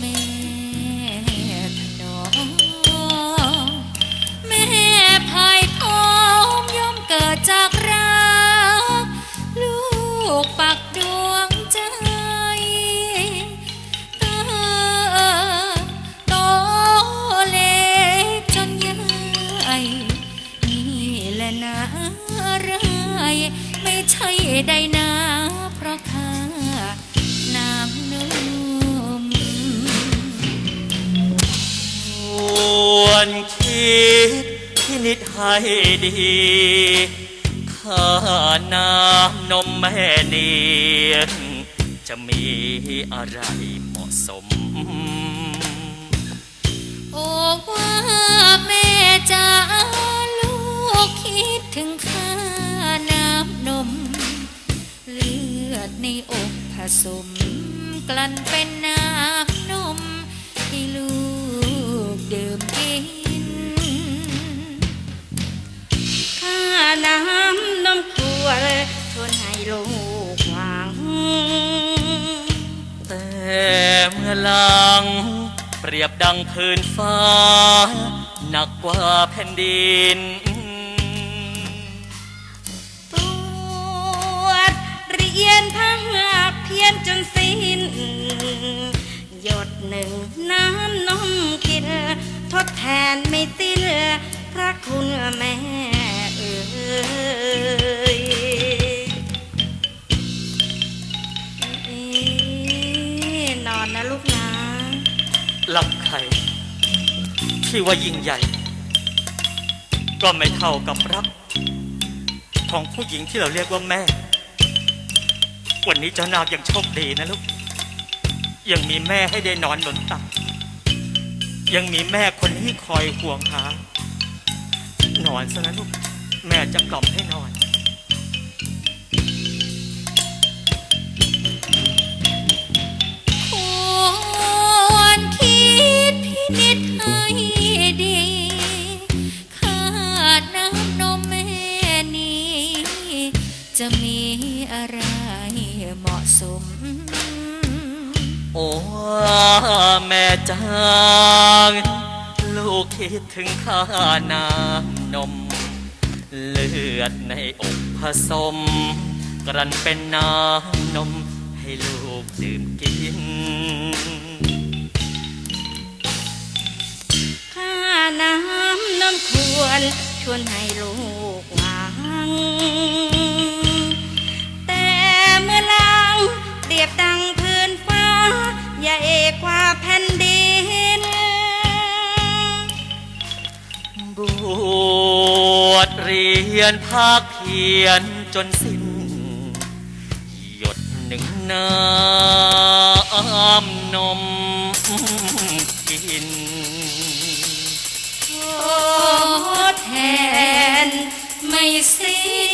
แม่ถนอมแม่ภายพร้อมย่อมเกิดจากรัก ลูกปักดวงใจเติบโตเล็กจนใหญ่นี่แหละนะอะไรไม่ใช่ใดนะเพราะข้าน้ำน ควรคิดพินิจให้ดีข้าน้ำนมแม่เนียงจะมีอะไรเหมาะสม โอ้ว่าแม่จ้าลูกคิดถึงข้าน้ำนม เลือดในอกผสม กลั่นเป็นน้ำนมให้ลูกดื่ม ลูกหวัง แต่เมื่อหลัง เปรียบดังพื้นฟ้า หนักกว่าแผ่นดินปวดเรียนทั้งเพียนจนสิ้น หยดหนึ่งน้ำนมกินทดแทนไม่สิ้นพระคุณแม่เอ่ย รักใครที่ว่ายิ่งใหญ่ ก็ไม่เท่ากับรัก ของผู้หญิงที่เราเรียกว่าแม่ วันนี้เจ้านาคยังโชคดีนะลูก ยังมีแม่ให้ได้นอนหนุนตัก ยังมีแม่คนที่คอยห่วงหานอนซะนะลูก แม่จะกล่อมให้นอน จะมีอะไรเหมาะสม โอ้แม่จางลูกคิดถึงข้าน้ำนม เลือดในอกผสมกรันเป็นน้ำนมให้ลูกดื่มกินข้าน้ำนมควรชวนให้ลูกหวัง ดเรียนภาคเพียนจนสิ้น หยดหนึ่งน้ำนมกินโอ้แทนไม่สิ้